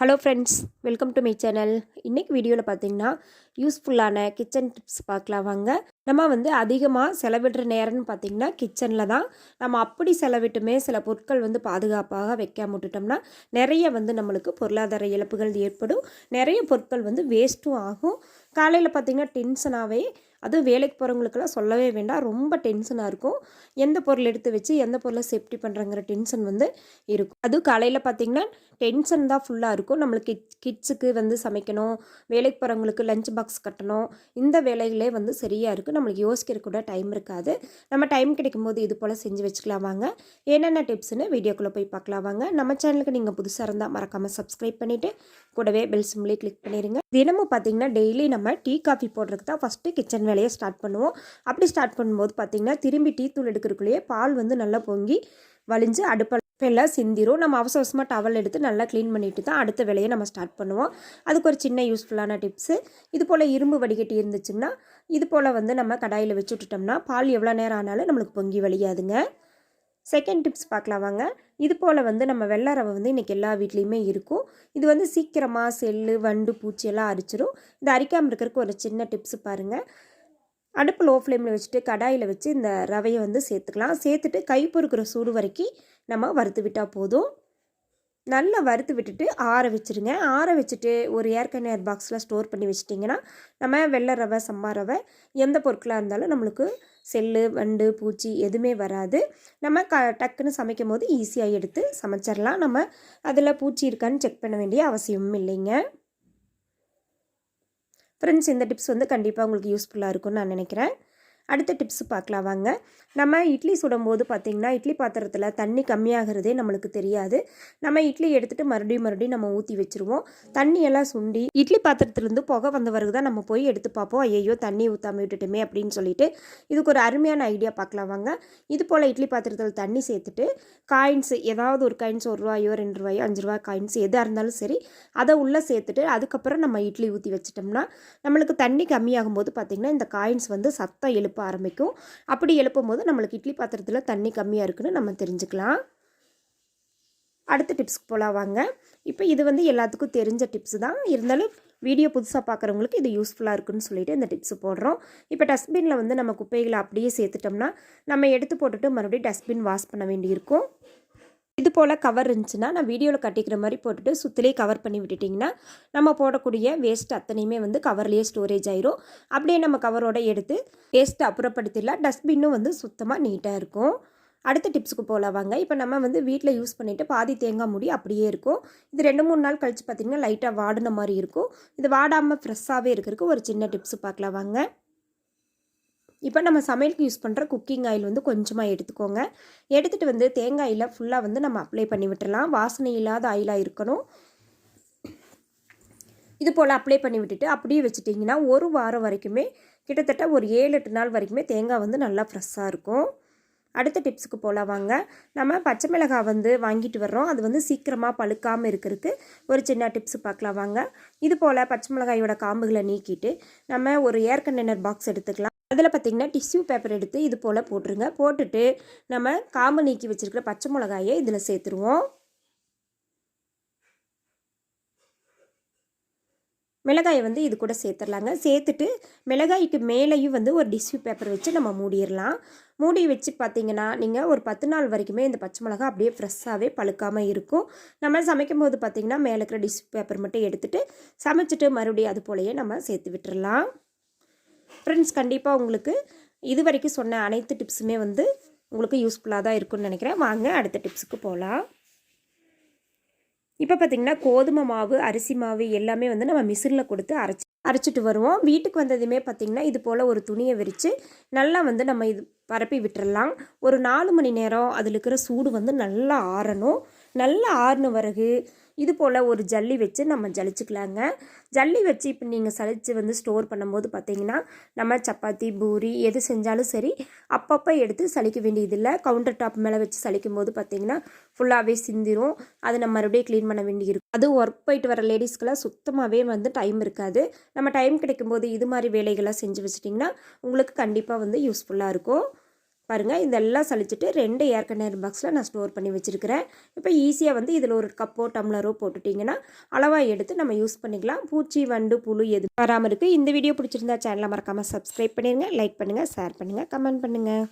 Hello friends welcome to my channel இன்றைக்கி வீடியோவில் பார்த்தீங்கன்னா யூஸ்ஃபுல்லான கிச்சன் டிப்ஸ் பார்க்கலாம் வாங்க. நம்ம வந்து அதிகமாக செலவிடுற நேரம்னு பார்த்தீங்கன்னா கிச்சனில் தான் நம்ம அப்படி செலவிட்டுமே சில பொருட்கள் வந்து பாதுகாப்பாக வைக்காம விட்டுட்டோம்னா நிறைய வந்து நம்மளுக்கு பொருளாதார இழப்புகள் ஏற்படும். நிறைய பொருட்கள் வந்து வேஸ்ட்டும் ஆகும். காலையில் பார்த்தீங்கன்னா டென்ஷனாகவே அதுவும் வேலைக்கு போகிறவங்களுக்கெல்லாம் சொல்லவே வேண்டாம். ரொம்ப டென்ஷனாக இருக்கும். எந்த பொருள் எடுத்து வச்சு எந்த பொருளை சேஃப்டி பண்ணுறங்கிற டென்ஷன் வந்து இருக்கும். அதுவும் காலையில் பார்த்திங்கன்னா டென்ஷன் தான் ஃபுல்லாக இருக்கும். நம்மளுக்கு கிட் கிட்ஸுக்கு வந்து சமைக்கணும். வேலைக்கு போகிறவங்களுக்கு லஞ்ச் பாக்ஸ் கட்டணும். இந்த வேலைகளே வந்து சரியாக இருக்குது நம்மளுக்கு யோசிக்கிற கூட டைம் இருக்காது. நம்ம டைம் கிடைக்கும் போது இது போல் செஞ்சு வச்சுக்கலாம் வாங்க. என்னென்ன டிப்ஸ்னு வீடியோக்குள்ளே போய் பார்க்கலாம் வாங்க. நம்ம சேனலுக்கு நீங்கள் புதுசாக இருந்தால் மறக்காமல் சப்ஸ்கிரைப் பண்ணிவிட்டு கூடவே பெல் சிம்லேயே கிளிக் பண்ணிடுங்க தினமும் பார்த்திங்கன்னா டெய்லி நம்ம டீ காஃபி போடுறதுக்கு தான் ஃபஸ்ட்டு கிச்சன் வேலையை ஸ்டார்ட் பண்ணுவோம். அப்படி ஸ்டார்ட் பண்ணும்போது பார்த்திங்கன்னா திரும்பி டீ தூள் எடுக்கிறதுக்குள்ளேயே பால் வந்து நல்லா பொங்கி வலிஞ்சு அடுப்பெல்லாம் சிந்திரும். நம்ம அவசர அவசரமாக டவல் எடுத்து நல்லா க்ளீன் பண்ணிட்டு தான் அடுத்த வேலையை நம்ம ஸ்டார்ட் பண்ணுவோம். அதுக்கு ஒரு சின்ன யூஸ்ஃபுல்லான டிப்ஸு இது போல் இரும்பு வடிகட்டி இருந்துச்சுன்னா இது போல் வந்து நம்ம கடாயில் வச்சு விட்டுட்டோம்னா பால் எவ்வளோ நேரம் ஆனாலும் நம்மளுக்கு பொங்கி வழியாதுங்க. செகண்ட் டிப்ஸ் பார்க்கலாம் வாங்க. இது போல் வந்து நம்ம வெள்ளை ரவை வந்து இன்றைக்கி எல்லா வீட்லேயுமே இருக்கும். இது வந்து சீக்கிரமாக செல்லு வண்டு பூச்சி எல்லாம் அரிச்சிரும். இது அரிக்காமல் இருக்கிறதுக்கு ஒரு சின்ன டிப்ஸ் பாருங்கள் அடுப்பு லோ ஃப்ளேமில் வச்சுட்டு கடாயில் வச்சு இந்த ரவையை வந்து சேர்த்துக்கலாம். சேர்த்துட்டு கை பொறுக்கிற சூடு வரைக்கும் நம்ம வறுத்து விட்டால் போதும். நல்லா வறுத்து விட்டுட்டு ஆற வச்சுருங்க. ஆற வச்சுட்டு ஒரு ஏர் கண்டெய்னர் பாக்ஸில் ஸ்டோர் பண்ணி வச்சிட்டிங்கன்னா நம்ம வெள்ளை ரவை சம்பா ரவை எந்த பொருட்களாக இருந்தாலும் நம்மளுக்கு செல்லு வண்டு பூச்சி எதுவுமே வராது. நம்ம க டக்குன்னு சமைக்கும் போது ஈஸியாக எடுத்து சமைச்சிடலாம். நம்ம அதில் பூச்சி இருக்கான்னு செக் பண்ண வேண்டிய அவசியமும் இல்லைங்க. ஃப்ரெண்ட்ஸ் இந்த டிப்ஸ் வந்து கண்டிப்பாக உங்களுக்கு யூஸ்ஃபுல்லாக இருக்கும்னு நான் நினைக்கிறேன். அடுத்த டிப்ஸ் பார்க்கலாம் வாங்க. நம்ம இட்லி சுடும்போது பார்த்திங்கன்னா இட்லி பாத்திரத்தில் தண்ணி கம்மியாகிறதே நம்மளுக்கு தெரியாது. நம்ம இட்லி எடுத்துகிட்டு மறுபடியும் மறுபடியும் நம்ம ஊற்றி வச்சுருவோம். தண்ணியெல்லாம் சுண்டி இட்லி பாத்திரத்துலேருந்து புகை வந்த பிறகு தான் நம்ம போய் எடுத்து பார்ப்போம். ஐயோ தண்ணி ஊற்றாம விட்டுட்டுமே அப்படின்னு சொல்லிட்டு. இதுக்கு ஒரு அருமையான ஐடியா பார்க்கலாம் வாங்க. இது போல் இட்லி பாத்திரத்தில் தண்ணி சேர்த்துட்டு காயின்ஸ் ஏதாவது ஒரு காயின்ஸ் ஒரு ரூபாயோ ரெண்டு ரூபாயோ அஞ்சு ரூபாய் காயின்ஸ் எதாக இருந்தாலும் சரி அதை உள்ளே சேர்த்துட்டு அதுக்கப்புறம் நம்ம இட்லி ஊற்றி வச்சிட்டோம்னா நம்மளுக்கு தண்ணி கம்மியாகும் போது பார்த்திங்கன்னா இந்த காயின்ஸ் வந்து சத்தம் எழுப்பு ஆரம்பிக்கும். அப்படி எழுப்பும் போது நம்மளுக்கு இட்லி பாத்திரத்தில் தண்ணி கம்மியாக இருக்குன்னு நம்ம தெரிஞ்சுக்கலாம். அடுத்த டிப்ஸ்க்கு போகலாம் வாங்க. இப்போ இது வந்து எல்லாத்துக்கும் தெரிஞ்ச டிப்ஸ் தான். இருந்தாலும் வீடியோ புதுசாக பார்க்குறவங்களுக்கு இது யூஸ்ஃபுல்லாக இருக்குன்னு சொல்லிட்டு இந்த டிப்ஸ் போடுறோம். இப்போ டஸ்ட்பினில் வந்து நம்ம குப்பைகளை அப்படியே சேர்த்துட்டோம்னா நம்ம எடுத்து போட்டுட்டு மறுபடியும் டஸ்ட்பின் வாஷ் பண்ண வேண்டியிருக்கும். இது போல் கவர் இருந்துச்சுன்னா நான் வீடியோவில் கட்டிக்கிற மாதிரி போட்டுட்டு சுற்றிலே கவர் பண்ணி விட்டுட்டிங்கன்னா நம்ம போடக்கூடிய வேஸ்ட் அத்தனையுமே வந்து கவர்லேயே ஸ்டோரேஜ் ஆயிரும். அப்படியே நம்ம கவரோட எடுத்து வேஸ்ட்டை அப்புறப்படுத்திடலாம். டஸ்ட்பின்னும் வந்து சுத்தமாக நீட்டாக இருக்கும். அடுத்த டிப்ஸுக்கு போகலாம் வாங்க. இப்போ நம்ம வந்து வீட்டில் யூஸ் பண்ணிவிட்டு பாதி தேங்காய் மூடி அப்படியே இருக்கும். இது ரெண்டு மூணு நாள் கழித்து பார்த்திங்கன்னா லைட்டாக வாடின மாதிரி இருக்கும். இது வாடாமல் ஃப்ரெஷ்ஷாகவே இருக்கிறதுக்கு ஒரு சின்ன டிப்ஸு பார்க்கலாம் வாங்க. இப்போ நம்ம சமையலுக்கு யூஸ் பண்ணுற குக்கிங் ஆயில் வந்து கொஞ்சமாக எடுத்துக்கோங்க. எடுத்துகிட்டு வந்து தேங்காயில் ஃபுல்லாக வந்து நம்ம அப்ளை பண்ணி விட்டுடலாம் வாசனை இல்லாத ஆயிலாக இருக்கணும். இது போல் அப்ளை பண்ணி விட்டுட்டு அப்படியே வச்சுட்டிங்கன்னா ஒரு வாரம் வரைக்குமே கிட்டத்தட்ட ஒரு ஏழு எட்டு நாள் வரைக்குமே தேங்காய் வந்து நல்லா ஃப்ரெஷ்ஷாக இருக்கும். அடுத்த டிப்ஸுக்கு போகலாம் வாங்க. நம்ம பச்சை மிளகாய் வந்து வாங்கிட்டு வர்றோம். அது வந்து சீக்கிரமாக பழுக்காமல் இருக்கிறதுக்கு ஒரு சின்ன டிப்ஸு பார்க்கலாம் வாங்க. இது போல் பச்சை மிளகாயோட காம்புகளை நீக்கிட்டு நம்ம ஒரு ஏர் கண்டெய்னர் பாக்ஸ் எடுத்துக்கலாம். அதில் பார்த்திங்கன்னா டிஷ்யூ பேப்பர் எடுத்து இது போல் போட்டுருங்க. போட்டுட்டு நம்ம காம்பு நீக்கி வச்சுருக்கிற பச்சை மிளகாயை இதில் சேர்த்துருவோம். மிளகாயை வந்து இது கூட சேர்த்துடலாங்க. சேர்த்துட்டு மிளகாய்க்கு மேலேயும் வந்து ஒரு டிஷ்யூ பேப்பர் வச்சு நம்ம மூடிடலாம். மூடி வச்சு பார்த்தீங்கன்னா நீங்கள் ஒரு பத்து நாள் வரைக்குமே இந்த பச்சை மிளகா அப்படியே ஃப்ரெஷ்ஷாகவே பழுக்காமல் இருக்கும். நம்ம சமைக்கும் போது பார்த்திங்கன்னா மேலே இருக்கிற டிஷ்யூ பேப்பர் மட்டும் எடுத்துகிட்டு சமைச்சிட்டு மறுபடியும் அது போலயே நம்ம சேர்த்து விட்டுடலாம் ஃப்ரெண்ட்ஸ் கண்டிப்பாக உங்களுக்கு இது வரைக்கும் சொன்ன அனைத்து டிப்ஸுமே வந்து உங்களுக்கு யூஸ்ஃபுல்லாக தான் இருக்கும்னு நினைக்கிறேன். வாங்க அடுத்த டிப்ஸுக்கு போகலாம் இப்போ பார்த்திங்கன்னா கோதுமை மாவு அரிசி மாவு எல்லாமே வந்து நம்ம மிஷினில் கொடுத்து அரைச்சி அரைச்சிட்டு வருவோம். வீட்டுக்கு வந்ததுமே பார்த்திங்கன்னா இது போல் ஒரு துணியை விரித்து நல்லா வந்து நம்ம இது பரப்பி விட்டுறலாம். ஒரு நாலு மணி நேரம் அதில் இருக்கிற சூடு வந்து நல்லா ஆறணும். நல்லா ஆறின பிறகு இது போல் ஒரு ஜல்லி வச்சு நம்ம ஜலிச்சுக்கலாங்க. ஜல்லி வச்சு இப்போ நீங்கள் சளிச்சு வந்து ஸ்டோர் பண்ணும்போது பார்த்தீங்கன்னா நம்ம சப்பாத்தி பூரி எது செஞ்சாலும் சரி அப்பப்போ எடுத்து சலிக்க வேண்டியதில்லை. கவுண்டர் டாப் மேலே வச்சு சளிக்கும் போது பார்த்தீங்கன்னா ஃபுல்லாகவே சிந்திரும். அதை நம்ம மறுபடியும் க்ளீன் பண்ண வேண்டியிருக்கும். அது ஒர்க் போயிட்டு வர லேடிஸ்க்கெல்லாம் சுத்தமாகவே வந்து டைம் இருக்காது. நம்ம டைம் கிடைக்கும்போது இது மாதிரி வேலைகள்லாம் செஞ்சு வச்சிட்டிங்கன்னா உங்களுக்கு கண்டிப்பாக வந்து யூஸ்ஃபுல்லாக இருக்கும். பாருங்கள் இதெல்லாம் சளிச்சிட்டு ரெண்டு ஏர் கண்டெய்னர் பாக்ஸில் நான் ஸ்டோர் பண்ணி வச்சுருக்கிறேன். இப்போ ஈஸியாக வந்து இதில் ஒரு கப்போ டம்ளரோ போட்டுட்டிங்கன்னா அளவாக எடுத்து நம்ம யூஸ் பண்ணிக்கலாம். பூச்சி வண்டு புழு எது வராமல் இருக்குது இந்த வீடியோ பிடிச்சிருந்தா சேனலை மறக்காமல் சப்ஸ்கிரைப் பண்ணிடுங்க லைக் பண்ணுங்கள் ஷேர் பண்ணுங்கள் கமெண்ட் பண்ணுங்கள்